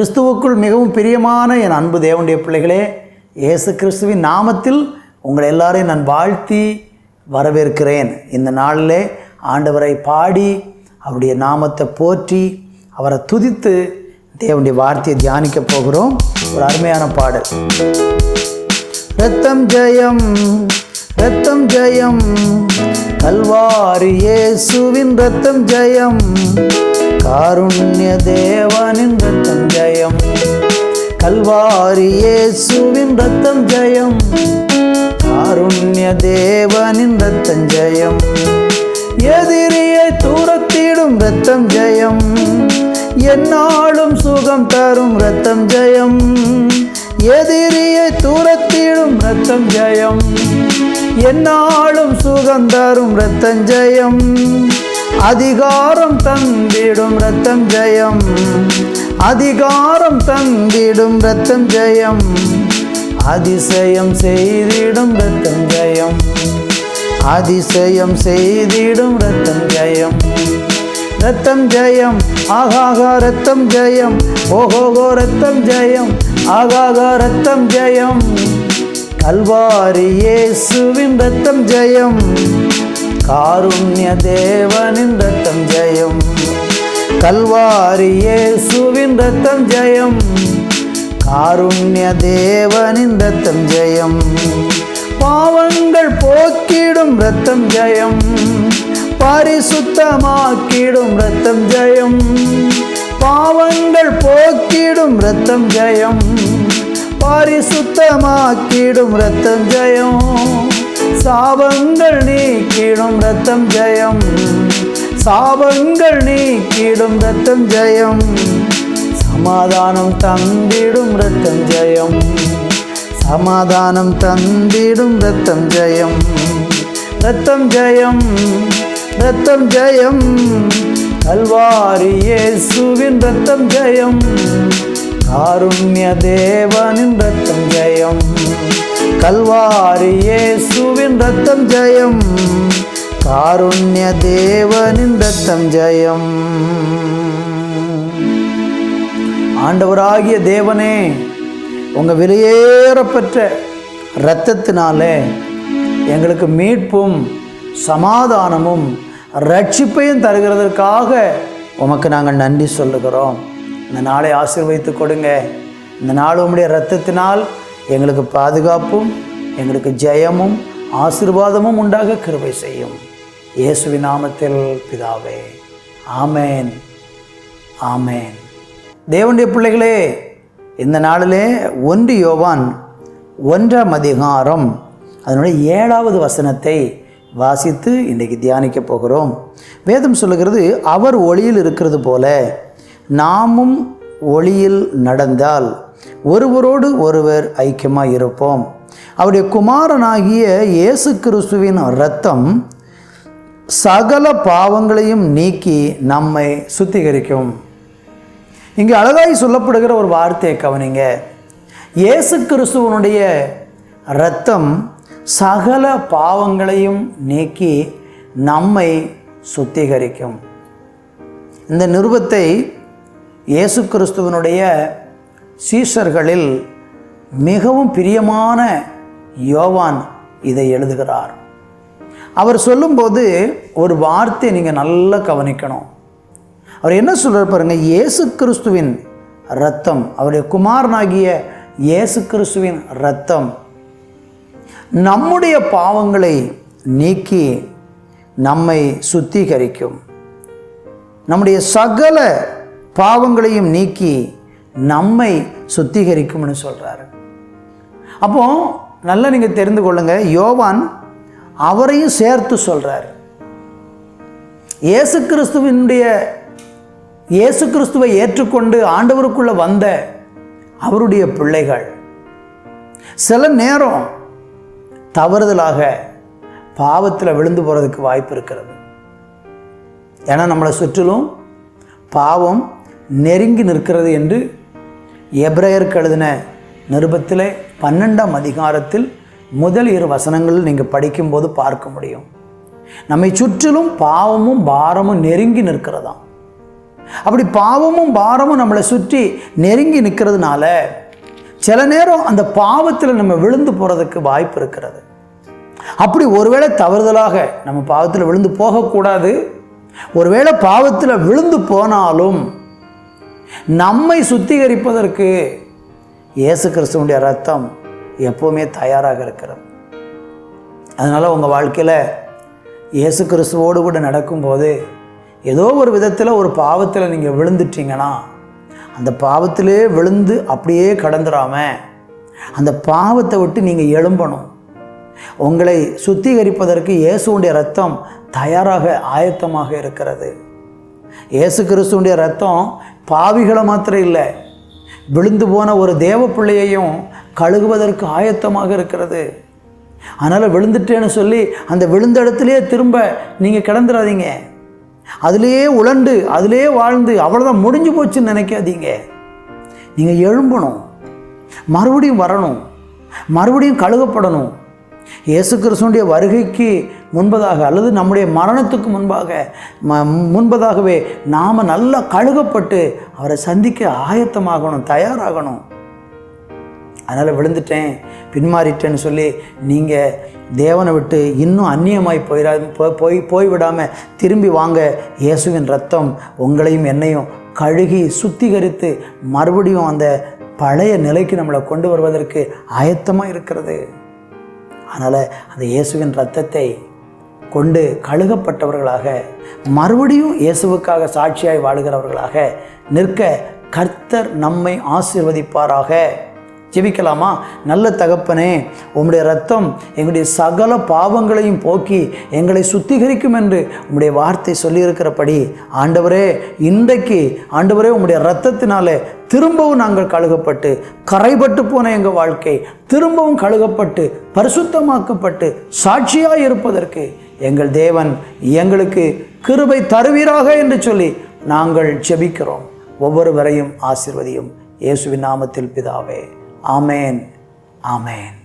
கிறிஸ்துவுக்குள் மிகவும் பிரியமான என் அன்பு தேவனுடைய பிள்ளைகளே இயேசு கிறிஸ்துவின் நாமத்தில் உங்களை எல்லாரையும் நான் வாழ்த்தி வரவேற்கிறேன். இந்த நாளிலே ஆண்டவரை பாடி அவருடைய நாமத்தை போற்றி அவரை துதித்து தேவனுடைய வார்த்தையை தியானிக்க போகிறோம். ஒரு அருமையான பாடல். ரத்தம் ஜெயம் ரத்தம் ஜெயம் கல்வாரி இயேசுவின் ரத்தம் ஜெயம். காருண்ய தேவனின் ரத்தம் ஜயம். கல்வாரியேசுவின் ரத்தம் ஜயம் காருண்ய தேவனின் ரத்தம் ஜயம் எதிரியை தூரத்திடும் ரத்தம் ஜயம். என்னாலும் சுகம் தரும் ரத்தம் ஜயம். எதிரியை தூரத்திடும் ரத்தம் ஜயம். என்னாலும் சுகம் தரும் ரத்தம் ஜெயம். அதிகாரம் தந்திடும் ரத்தம் ஜெயம். அதிகாரம் தந்திடும் ரத்தம் ஜெயம். அதிசயம் செய்திடும் ரத்தம் ஜெயம். அதிசயம் செய்திடும் ரத்தம் ஜெயம். ரத்தம் ஜெயம் ஆகாகா ரத்தம் ஜெயம். ஓஹோகோ ரத்தம் ஜெயம் ஆகாகா ரத்தம் ஜெயம். கல்வாரி இயேசுவின் ரத்தம் ஜெயம். காருண்ய தேவனின் ரத்தம் ஜெயம். கல்வாரி இயேசுவின் ரத்தம் ஜெயம். காருண்ய தேவனின் ரத்தம் ஜெயம். பாவங்கள் போக்கிடும் ரத்தம் ஜெயம். பரிசுத்தமாக்கிடும் ரத்தம் ஜெயம். பாவங்கள் போக்கிடும் ரத்தம் ஜெயம். பரிசுத்தமாக்கிடும் ரத்தம் ஜெயம். சாபங்கள் நீக்கிடும் ரத்தம் ஜெயம். சாபங்கள் நீக்கிடும் ரத்தம் ஜெயம். சமாதானம் தந்திடும் ரத்தம் ஜெயம். சமாதானம் தந்திடும் ரத்தம் ஜெயம். ரத்தம் ஜெயம் ரத்தம் ஜெயம். கல்வாரி இயேசுவின் ரத்தம் ஜெயம். காருண்ய தேவனின் ரத்தம் ஜெயம். கல்வாரி இயேசுவின் ரத்தம் ஜெயம். காருண்ய தேவனின் ரத்தம் ஜெயம். ஆண்டவராகிய தேவனே உங்கள் வெளியேறப்பெற்ற இரத்தத்தினாலே எங்களுக்கு மீட்பும் சமாதானமும் ரட்சிப்பையும் தருகிறதற்காக உமக்கு நாங்கள் நன்றி சொல்லுகிறோம். இந்த நாளை ஆசீர்வதித்து கொடுங்க. இந்த நாள் உம்முடைய ரத்தத்தினால் எங்களுக்கு பாதுகாப்பும் எங்களுக்கு ஜெயமும் ஆசீர்வாதமும் உண்டாக கிருபை செய்யும். இயேசுவி நாமத்தில் பிதாவே ஆமேன். ஆமேன். தேவனுடைய பிள்ளைகளே இந்த நாளிலே ஒன்று யோவான் ஒன்றாம் அதிகாரம் அதனுடைய ஏழாவது வசனத்தை வாசித்து இன்றைக்கு தியானிக்க போகிறோம். வேதம் சொல்லுகிறது அவர் ஒளியில் இருக்கிறது போல நாமும் ஒளியில் நடந்தால் ஒருவரோடு ஒருவர் ஐக்கியமாக இருப்போம் அவருடைய குமாரனாகிய இயேசு கிறிஸ்துவின் இரத்தம் சகல பாவங்களையும் நீக்கி நம்மை சுத்திகரிக்கும். இங்கே அழகாய் சொல்லப்படுகிற ஒரு வார்த்தையை கவனிங்க. இயேசு கிறிஸ்துவனுடைய இரத்தம் சகல பாவங்களையும் நீக்கி நம்மை சுத்திகரிக்கும். இந்த நிருபத்தை இயேசு கிறிஸ்துவனுடைய சீஷர்களில் மிகவும் பிரியமான யோவான் இதை எழுதுகிறார். அவர் சொல்லும்போது ஒரு வார்த்தையை நீங்கள் நல்லா கவனிக்கணும். அவர் என்ன சொல்கிறார் பாருங்க இயேசு கிறிஸ்துவின் ரத்தம் அவருடைய குமாரனாகிய இயேசு கிறிஸ்துவின் ரத்தம் நம்முடைய பாவங்களை நீக்கி நம்மை சுத்திகரிக்கும். நம்முடைய சகல பாவங்களையும் நீக்கி நம்மை சுத்திகரிக்கும்னு சொல்கிறாரு அப்போ நல்லா நீங்கள் தெரிந்து கொள்ளுங்க யோவான் அவரையும் சேர்த்து சொல்கிறார் இயேசு கிறிஸ்துவினுடைய இயேசு கிறிஸ்துவை ஏற்றுக்கொண்டு ஆண்டவருக்குள்ள வந்த அவருடைய பிள்ளைகள். சில நேரம் தவறுதலாக பாவத்தில் விழுந்து போகிறதுக்கு வாய்ப்பு இருக்கிறது. ஏன்னா நம்மளை சுற்றிலும் பாவம் நெருங்கி நிற்கிறது என்று எப்ரேயருக்கு எழுதின நிருபத்தில் பன்னெண்டாம் அதிகாரத்தில் முதல் இரு வசனங்கள் நீங்கள் படிக்கும்போது பார்க்க முடியும். நம்மை சுற்றிலும் பாவமும் பாரமும் நெருங்கி நிற்கிறதாம். அப்படி பாவமும் பாரமும் நம்மளை சுற்றி நெருங்கி நிற்கிறதுனால சில நேரம் அந்த பாவத்தில் நம்ம விழுந்து போகிறதுக்கு வாய்ப்பு இருக்கிறது. அப்படி ஒருவேளை தவறுதலாக நம்ம பாவத்தில் விழுந்து போகக்கூடாது. ஒருவேளை பாவத்தில் விழுந்து போனாலும் நம்மை சுத்திகரிப்பதற்கு இயேசு கிறிஸ்துவனுடைய ரத்தம் எப்போவுமே தயாராக இருக்கிறது. அதனால் உங்கள் வாழ்க்கையில் இயேசு கிறிஸ்துவோடு கூட நடக்கும்போது ஏதோ ஒரு விதத்தில் ஒரு பாவத்தில் நீங்கள் விழுந்துட்டீங்கன்னா அந்த பாவத்திலே விழுந்து அப்படியே கடந்துடாமல் அந்த பாவத்தை விட்டு நீங்கள் எழும்பணும். உங்களை சுத்திகரிப்பதற்கு இயேசுடைய ரத்தம் தயாராக ஆயத்தமாக இருக்கிறது. இயேசு கிறிஸ்துடைய ரத்தம் பாவிகளை மாத்திரம் இல்லை. விழுந்து போன ஒரு தேவ பிள்ளையையும் கழுகுவதற்கு ஆயத்தமாக இருக்கிறது. அதனால் விழுந்துட்டேன்னு சொல்லி அந்த விழுந்த இடத்துலையே திரும்ப நீங்கள் கிடந்துடாதீங்க அதுலேயே உழண்டு அதிலே வாழ்ந்து அவ்வளோதான் முடிஞ்சு போச்சுன்னு நினைக்காதீங்க. நீங்கள் எழும்பணும். மறுபடியும் வரணும். மறுபடியும் கழுகப்படணும். இயேசு கிறிஸ்துனுடைய வருகைக்கு முன்பதாக அல்லது நம்முடைய மரணத்துக்கு முன்பாக ம முன்பதாகவே நாம் நல்லா கழுகப்பட்டு அவரை சந்திக்க ஆயத்தமாகணும் தயாராகணும். அதனால் விழுந்துட்டேன் பின்மாறிட்டேன்னு சொல்லி நீங்கள் தேவனை விட்டு இன்னும் அந்நியமாய் போயிடா போய் போய்விடாமல் திரும்பி வாங்க. இயேசுவின் ரத்தம் உங்களையும் என்னையும் கழுகி சுத்திகரித்து மறுபடியும் அந்த பழைய நிலைக்கு நம்மளை கொண்டு வருவதற்கு ஆயத்தமாக இருக்கிறது. அதனால் அந்த இயேசுவின் ரத்தத்தை கொண்டு கழுகப்பட்டவர்களாக மறுபடியும் இயேசுவுக்காக சாட்சியாய் வாழுகிறவர்களாக நிற்க கர்த்தர் நம்மை ஆசீர்வதிப்பாராக. ஜெபிக்கலாமா? நல்ல தகப்பனே உம்முடைய ரத்தம் எங்களுடைய சகல பாவங்களையும் போக்கி எங்களை சுத்திகரிக்கும் என்று உம்முடைய வார்த்தை சொல்லியிருக்கிறபடி ஆண்டவரே இன்றைக்கு ஆண்டவரே உம்முடைய ரத்தத்தினாலே திரும்பவும் நாங்கள் கழுகப்பட்டு கரைபட்டு போன எங்கள் வாழ்க்கை திரும்பவும் கழுகப்பட்டு பரிசுத்தமாக்கப்பட்டு சாட்சியாக இருப்பதற்கு எங்கள் தேவன் எங்களுக்கு கிருபை தருவீராக என்று சொல்லி நாங்கள் ஜெபிக்கிறோம். ஒவ்வொருவரையும் ஆசிர்வதியும். இயேசுவின் நாமத்தில் பிதாவே. ஆமேன். ஆமேன்.